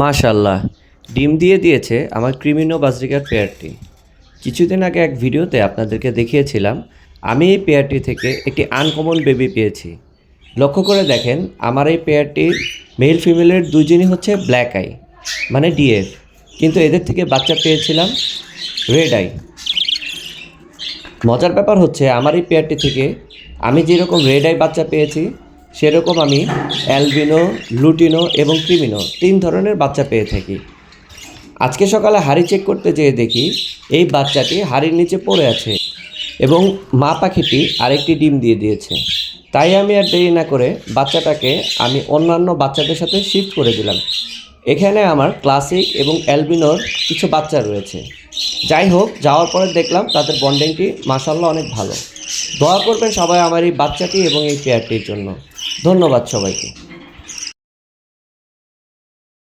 মাশাল্লাহ ডিম দিয়ে দিয়েছে আমার ক্রিমিনো বাজরিকার পেয়ারটি। কিছুদিন আগে এক ভিডিওতে আপনাদেরকে দেখিয়েছিলাম, আমি এই পেয়ারটি থেকে একটি আনকমন বেবি পেয়েছি। লক্ষ্য করে দেখেন, আমার এই পেয়ারটির মেল ফিমেলের দুজনই হচ্ছে ব্ল্যাক আই মানে ডিএফ কিন্তু এদের থেকে বাচ্চা পেয়েছিলাম রেড আই। মজার ব্যাপার হচ্ছে, আমার এই পেয়ারটি থেকে আমি যেরকম রেড আই বাচ্চা পেয়েছি সেরকম আমি অ্যালবিনো, লুটিনো এবং ক্রিমিনো তিন ধরনের বাচ্চা পেয়ে থাকি। আজকে সকালে হাড়ি চেক করতে যেয়ে দেখি এই বাচ্চাটি হাড়ির নিচে পড়ে আছে এবং মা পাখিটি আরেকটি ডিম দিয়ে দিয়েছে। তাই আমি আর দেরি না করে বাচ্চাটাকে আমি অন্যান্য বাচ্চাদের সাথে শিফট করে দিলাম। এখানে আমার ক্লাসিক এবং অ্যালবিনোর কিছু বাচ্চা রয়েছে। যাই হোক, যাওয়ার পরে দেখলাম তাদের বন্ডিংটি মাসাল্লাহ অনেক ভালো। দোয়া করবেন সবাই আমার এই বাচ্চাটি এবং এই পেয়ারটির জন্য। ধন্যবাদ সবাইকে।